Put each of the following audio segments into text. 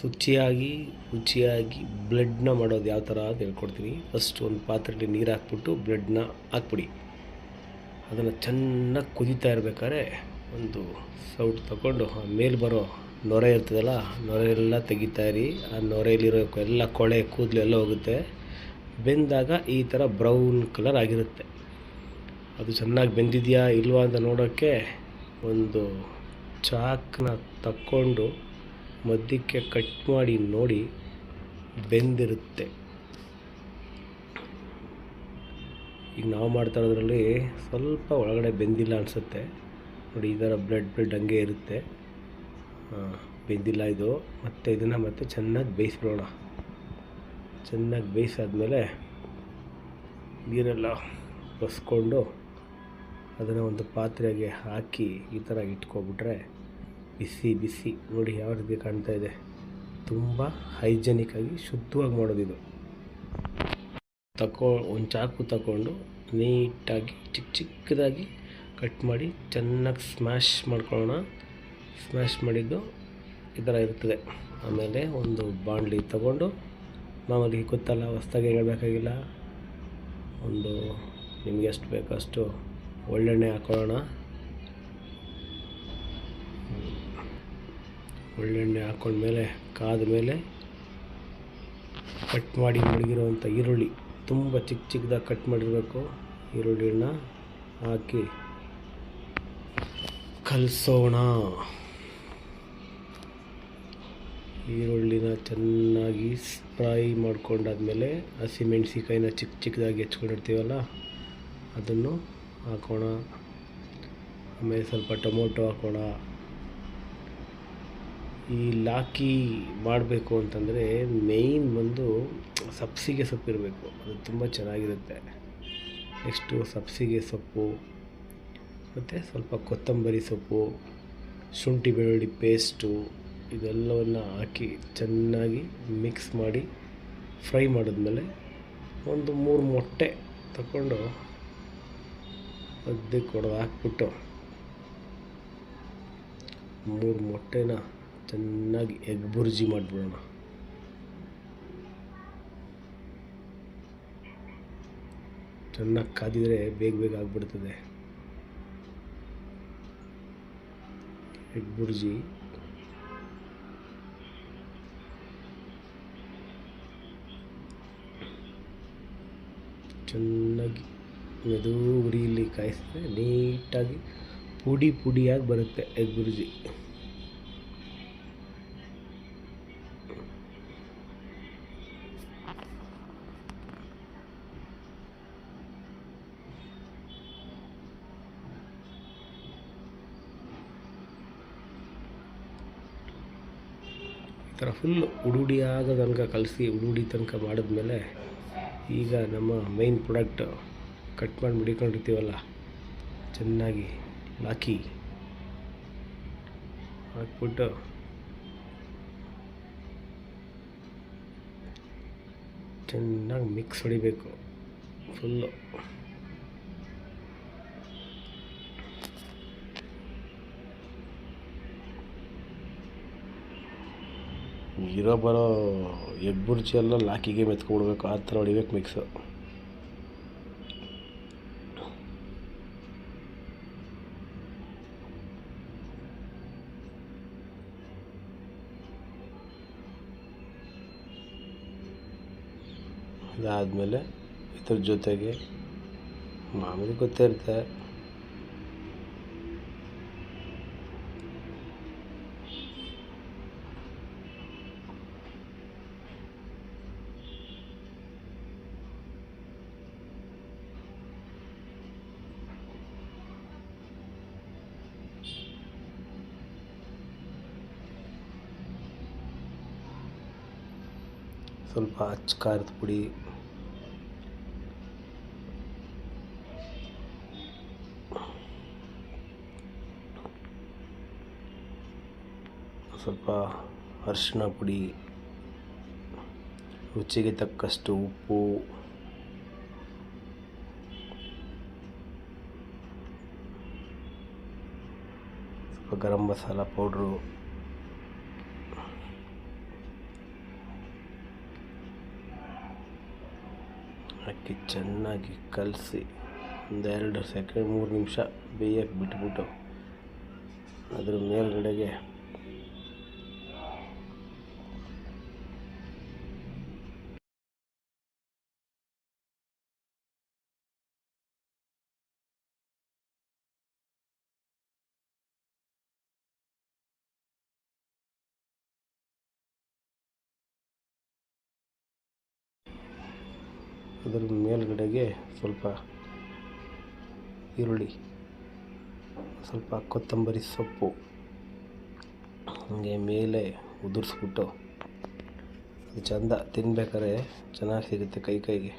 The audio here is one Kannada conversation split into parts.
ಶುಚಿಯಾಗಿ ರುಚಿಯಾಗಿ ಬ್ಲಡ್ನ ಮಾಡೋದು ಯಾವ ಥರ ಅಂತ ಹೇಳ್ಕೊಡ್ತೀನಿ. ಫಸ್ಟ್ ಒಂದು ಪಾತ್ರೆಯಲ್ಲಿ ನೀರು ಹಾಕ್ಬಿಟ್ಟು ಬ್ಲಡ್ನ ಹಾಕ್ಬಿಡಿ. ಅದನ್ನು ಚೆನ್ನಾಗಿ ಕುದೀತಾ ಇರಬೇಕಾದ್ರೆ ಒಂದು ಸೌಟ್ ತಗೊಂಡು ಮೇಲೆ ಬರೋ ನೊರೆ ಇರ್ತದಲ್ಲ ನೊರೆ ಎಲ್ಲ ತೆಗಿತಾಯಿರಿ ಆ ನೊರೆಯಲ್ಲಿರೋ ಎಲ್ಲ ಕೊಳೆ, ಕೂದಲು ಎಲ್ಲ ಹೋಗುತ್ತೆ. ಬೆಂದಾಗ ಈ ಥರ ಬ್ರೌನ್ ಕಲರ್ ಆಗಿರುತ್ತೆ. ಅದು ಚೆನ್ನಾಗಿ ಬೆಂದಿದೆಯಾ ಇಲ್ವಾ ಅಂತ ನೋಡೋಕ್ಕೆ ಒಂದು ಚಾಕ್ನ ತಕ್ಕೊಂಡು ಮಧ್ಯಕ್ಕೆ ಕಟ್ ಮಾಡಿ ನೋಡಿ ಬೆಂದಿರುತ್ತೆ. ಈಗ ನಾವು ಮಾಡ್ತಾ ಇರೋದ್ರಲ್ಲಿ ಸ್ವಲ್ಪ ಒಳಗಡೆ ಬೆಂದಿಲ್ಲ ಅನಿಸುತ್ತೆ. ನೋಡಿ, ಈ ಥರ ಬ್ಲಡ್ ಬ್ಲಡ್ ಹಂಗೆ ಇರುತ್ತೆ. ಬೆಂದಿಲ್ಲ ಇದು. ಮತ್ತು ಇದನ್ನು ಮತ್ತೆ ಚೆನ್ನಾಗಿ ಬೇಯಿಸ್ಬಿಡೋಣ. ಚೆನ್ನಾಗಿ ಬೇಯಿಸಾದ್ಮೇಲೆ ನೀರೆಲ್ಲ ಬಸ್ಕೊಂಡು ಅದನ್ನು ಒಂದು ಪಾತ್ರೆಗೆ ಹಾಕಿ ಈ ಥರ ಇಟ್ಕೊಬಿಟ್ರೆ ಬಿಸಿ ಬಿಸಿ ನೋಡಿ ಯಾವ ರೀತಿ ಕಾಣ್ತಾ ಇದೆ. ತುಂಬ ಹೈಜೆನಿಕ್ ಆಗಿ ಶುದ್ಧವಾಗಿ ಮಾಡೋದಿದು. ತಕೊ, ಒಂದು ಚಾಕು ತಗೊಂಡು ನೀಟಾಗಿ ಚಿಕ್ಕ ಚಿಕ್ಕದಾಗಿ ಕಟ್ ಮಾಡಿ ಚೆನ್ನಾಗಿ ಸ್ಮ್ಯಾಶ್ ಮಾಡ್ಕೊಳ್ಳೋಣ. ಸ್ಮ್ಯಾಶ್ ಮಾಡಿದ್ದು ಈ ಥರ ಇರ್ತದೆ. ಆಮೇಲೆ ಒಂದು ಬಾಣಲಿ ತಗೊಂಡು ಮಾಮೂಲಿ ಗೊತ್ತಲ್ಲ ಹೊಸ್ದಾಗಿ ಹೇಳಬೇಕಾಗಿಲ್ಲ. ಒಂದು ನಿಮಗೆ ಎಷ್ಟು ಬೇಕೋ ಅಷ್ಟು ಒಳ್ಳೆಣ್ಣೆ ಹಾಕೊಳ್ಳೋಣ. ಒಳ್ಳೆಣ್ಣೆ ಹಾಕೊಂಡ್ಮೇಲೆ ಕಾದ ಮೇಲೆ ಕಟ್ ಮಾಡಿ ಮಡಗಿರುವಂಥ ಈರುಳ್ಳಿ. ತುಂಬ ಚಿಕ್ಕ ಚಿಕ್ಕದಾಗಿ ಕಟ್ ಮಾಡಿರಬೇಕು. ಈರುಳ್ಳಿನ ಹಾಕಿ ಕಲಸೋಣ. ಈರುಳ್ಳಿನ ಚೆನ್ನಾಗಿ ಫ್ರೈ ಮಾಡ್ಕೊಂಡಾದ್ಮೇಲೆ ಹಸಿಮೆಣ್ಸಿಕಾಯಿನ ಚಿಕ್ಕ ಚಿಕ್ಕದಾಗಿ ಹೆಚ್ಕೊಂಡಿರ್ತೀವಲ್ಲ, ಅದನ್ನು ಹಾಕೋಣ. ಆಮೇಲೆ ಸ್ವಲ್ಪ ಟೊಮೊಟೊ ಹಾಕೋಣ. ಈ ಲಾಕಿ ಮಾಡಬೇಕು ಅಂತಂದರೆ ಮೇಯ್ನ್ ಬಂದು ಸಬ್ಸಿಗೆ ಸೊಪ್ಪಿರಬೇಕು ಅದು ತುಂಬ ಚೆನ್ನಾಗಿರುತ್ತೆ. ನೆಕ್ಸ್ಟು ಸಬ್ಸಿಗೆ ಸೊಪ್ಪು, ಮತ್ತು ಸ್ವಲ್ಪ ಕೊತ್ತಂಬರಿ ಸೊಪ್ಪು, ಶುಂಠಿ ಬೆಳ್ಳುಳ್ಳಿ ಪೇಸ್ಟು ಇದೆಲ್ಲವನ್ನು ಹಾಕಿ ಚೆನ್ನಾಗಿ ಮಿಕ್ಸ್ ಮಾಡಿ ಫ್ರೈ ಮಾಡಿದ್ಮೇಲೆ ಒಂದು ಮೂರು ಮೊಟ್ಟೆ ತಗೊಂಡು ಅದಕ್ಕೆ ಹೊಡೆದು ಹಾಕ್ಬಿಟ್ಟು ಮೂರು ಮೊಟ್ಟೆನ ಚೆನ್ನಾಗಿ ಎಗ್ ಬುರ್ಜಿ ಮಾಡಿಬಿಡೋಣ. ಚೆನ್ನಾಗಿ ಕಾದಿದರೆ ಬೇಗ ಬೇಗ ಆಗಿಬಿಡ್ತದೆ. ಎಗ್ ಬುರ್ಜಿ. ಚೆನ್ನಾಗಿ ಮೆದು ಉರಿಯಲ್ಲಿ ಕಾಯಿಸಿದ್ರೆ ನೀಟಾಗಿ ಪುಡಿ ಪುಡಿಯಾಗಿ ಬರುತ್ತೆ ಎಗ್ ಬುರ್ಜಿ. ಥರ ಫುಲ್ ಉಡುಡಿ ಆದ ತನಕ ಕಲಸಿ ಉಡುಡಿ ತನಕ ಮಾಡಿದ್ಮೇಲೆ ಈಗ ನಮ್ಮ ಮೈನ್ ಪ್ರಾಡಕ್ಟ್ ಕಟ್ ಮಾಡಿ ಮಡಿಕೊಂಡಿರ್ತೀವಲ್ಲ, ಚೆನ್ನಾಗಿ ಲಾಕಿ ಹಾಕ್ಬಿಟ್ಟು ಚೆನ್ನಾಗಿ ಮಿಕ್ಸ್ ಹೊಡಿಬೇಕು ಫುಲ್ಲು ಇರೋ ಬರೋ ಎಗ್ ಬುರ್ಜಿ ಎಲ್ಲ ಲಾಕಿಗೆ ಮೆತ್ಕೊಬಿಡ್ಬೇಕು ಆ ಥರ ಹೊಡಿಬೇಕು ಮಿಕ್ಸು ಇದಾದಮೇಲೆ ಇದ್ರ ಜೊತೆಗೆ ಮಾಮೂಲಿ ಗೊತ್ತೇ ಇರುತ್ತೆ ಸ್ವಲ್ಪ ಅಚ್ಚ ಖಾರದ ಪುಡಿ. ಸ್ವಲ್ಪ ಅರಿಶಿಣ ಪುಡಿ. ರುಚಿಗೆ ತಕ್ಕಷ್ಟು ಉಪ್ಪು. ಸ್ವಲ್ಪ ಗರಂ ಮಸಾಲ ಪೌಡ್ರು. ಅಕ್ಕಿ ಚೆನ್ನಾಗಿ ಕಲಸಿ ಒಂದೆರಡು ಸೆಕೆಂಡ್ ಮೂರು ನಿಮಿಷ ಬೇಯಕ್ಕೆ ಬಿಟ್ಬಿಟ್ಟು ಅದ್ರ ಮೇಲ್ಗಡೆಗೆ ಅದರ ಮೇಲ್ಗಡೆಗೆ ಸ್ವಲ್ಪ ಈರುಳ್ಳಿ, ಸ್ವಲ್ಪ ಕೊತ್ತಂಬರಿ ಸೊಪ್ಪು, ಹಾಗೆ ಮೇಲೆ ಉದುರಿಸ್ಬಿಟ್ಟು ಅದು ಚಂದ ತಿನ್ಬೇಕಾದ್ರೆ ಚೆನ್ನಾಗಿ ಸಿಗುತ್ತೆ ಕೈ ಕೈಗೆ.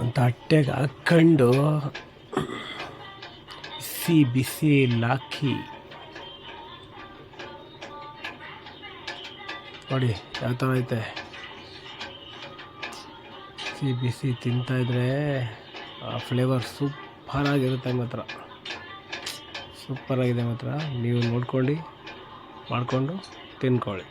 ಒಂದು ತಟ್ಟೆಗೆ ಹಾಕ್ಕೊಂಡು ಬಿಸಿ ಬಿಸಿ ಹಾಕಿ ನೋಡಿ, ಯಾವ ಥರ ಐತೆ? ಬಿಸಿ ಬಿಸಿ ತಿಂತಾಯಿದ್ರೆ ಆ ಫ್ಲೇವರ್ ಸೂಪರಾಗಿರುತ್ತೆ ಮಾತ್ರ. ಸೂಪರಾಗಿದೆ ಮಾತ್ರ. ನೀವು ನೋಡ್ಕೊಂಡು, ಮಾಡಿಕೊಂಡು ತಿನ್ಕೊಳ್ಳಿ.